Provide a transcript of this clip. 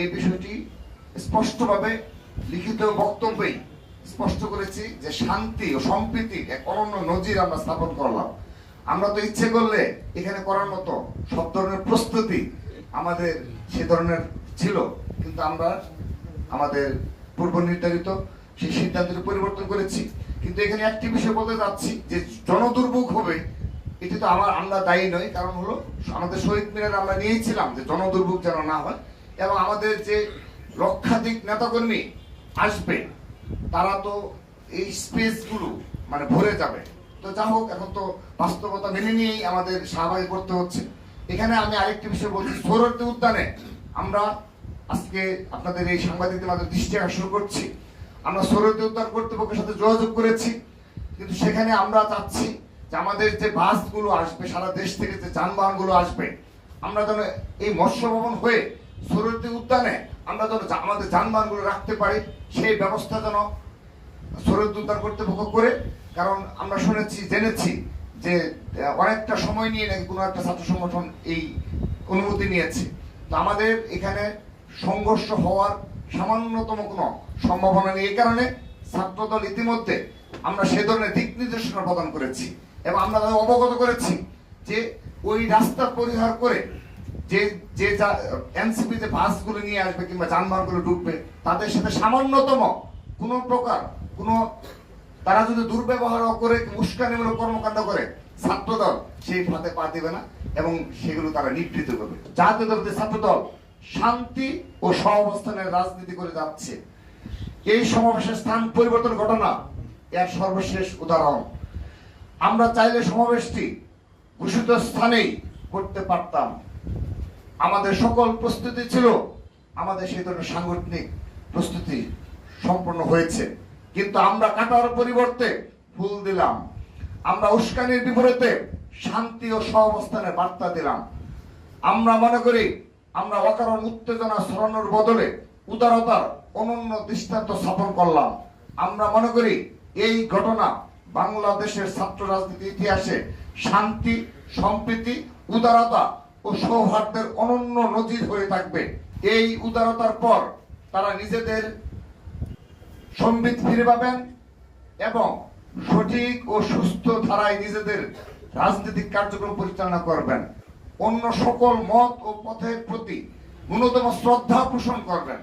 এই বিষয়টি স্পষ্টভাবে লিখিত বক্তব্যেই স্পষ্ট করেছি যে শান্তি ও সম্প্রীতির এক অনন্য নজির আমরা স্থাপন করলাম। আমরা তো ইচ্ছে করলে এখানে করার মতো সব ধরনের প্রস্তুতি আমাদের সে ধরনের ছিল, কিন্তু আমরা আমাদের পূর্ব নির্ধারিত সেই সিদ্ধান্তের পরিবর্তন করেছি। কিন্তু এখানে একটি বিষয় বলতে যাচ্ছি যে জনদুর্ভোগ হবে, এটি তো আমার আমরা দায়ী নই, কারণ হলো আমাদের শহীদ মিনার আমরা নিয়েছিলাম যে জনদুর্ভোগ যেন না হয়। এবং আমাদের যে লক্ষাধিক নেতাকর্মী আসবে, তারা তো এই স্পেসগুলো মানে ভরে যাবে। তো যা হোক, এখন তো বাস্তবতা মেনে নিয়েই আমাদের স্বাভাবিক করতে হচ্ছে। এখানে আমি আরেকটি বিষয় বলছি সৌরদী উদ্যানে আমরা আজকে আপনাদের এই সাংবাদিকদের মাধ্যমে দৃষ্টি আকর্ষণ করছি। আমরা সৌরদী উদ্যান কর্তৃপক্ষের সাথে যোগাযোগ করেছি, কিন্তু সেখানে আমরা চাচ্ছি যে আমাদের যে বাসগুলো আসবে, সারা দেশ থেকে যে যানবাহনগুলো আসবে, আমরা যেন এই মৎস্য ভবন হয়ে সৌরদী উদ্যানে আমরা যেন আমাদের যানবাহনগুলো রাখতে পারি, সেই ব্যবস্থা যেন সৌরদ উদ্ধার কর্তৃপক্ষ করে। কারণ আমরা শুনেছি, জেনেছি যে অনেকটা সময় নিয়ে নাকি কোনো একটা ছাত্র সংগঠন এই অনুমতি নিয়েছে। তো আমাদের এখানে সংঘর্ষ হওয়ার সামান্যতম কোনো সম্ভাবনা নেই। এই কারণে ছাত্রদল ইতিমধ্যে আমরা সে ধরনের দিক নির্দেশনা প্রদান করেছি এবং আমরা অবগত করেছি যে ওই রাস্তা পরিহার করে যে যে এনসিপি যে বাসগুলো নিয়ে আসবে কিংবা যানবাহনগুলো ঢুকবে, তাদের সাথে সামান্যতম কোনো প্রকার কোনো, তারা যদি দুর্ব্যবহার করে, উস্কানিমূলক কর্মকাণ্ড করে, ছাত্রদল সেই ফাঁদে পা দেবে না এবং সেগুলো তারা নিবৃত করবে। জাতীয় দল যে ছাত্রদল শান্তি ও সহাবস্থানের রাজনীতি করে যাচ্ছে। এই সমাবেশের স্থান পরিবর্তন ঘটনা, এর সর্বশেষ উদাহরণ। আমরা চাইলে সমাবেশটি ঘোষিত স্থানেই করতে পারতাম। আমাদের সকল প্রস্তুতি ছিল। আমাদের সেই ধরনের সাংগঠনিক প্রস্তুতি সম্পন্ন হয়েছে। কিন্তু আমরা কাটার পরিবর্তে ফুল দিলাম। আমরা উস্কানির বিপরীতে শান্তি ও সহাবস্থানের বার্তা দিলাম। আমরা মনে করি, আমরা অকারণ উত্তেজনা ছড়ানোর বদলে উদারতার অনন্য দৃষ্টান্ত স্থাপন করলাম। আমরা মনে করি, এই ঘটনা বাংলাদেশের ছাত্র রাজনীতি ইতিহাসে শান্তি, সম্প্রীতি, উদারতা ও সৌহার্দ্যের অনন্য নজির হয়ে থাকবে। এই উদারতার পর তারা নিজেদের সম্বিত ফিরে পাবেন এবং সঠিক ও সুস্থ ধারায় নিজেদের রাজনৈতিক কার্যক্রম পরিচালনা করবেন। অন্য সকল মত ও পথের প্রতি ন্যূনতম শ্রদ্ধা পোষণ করবেন।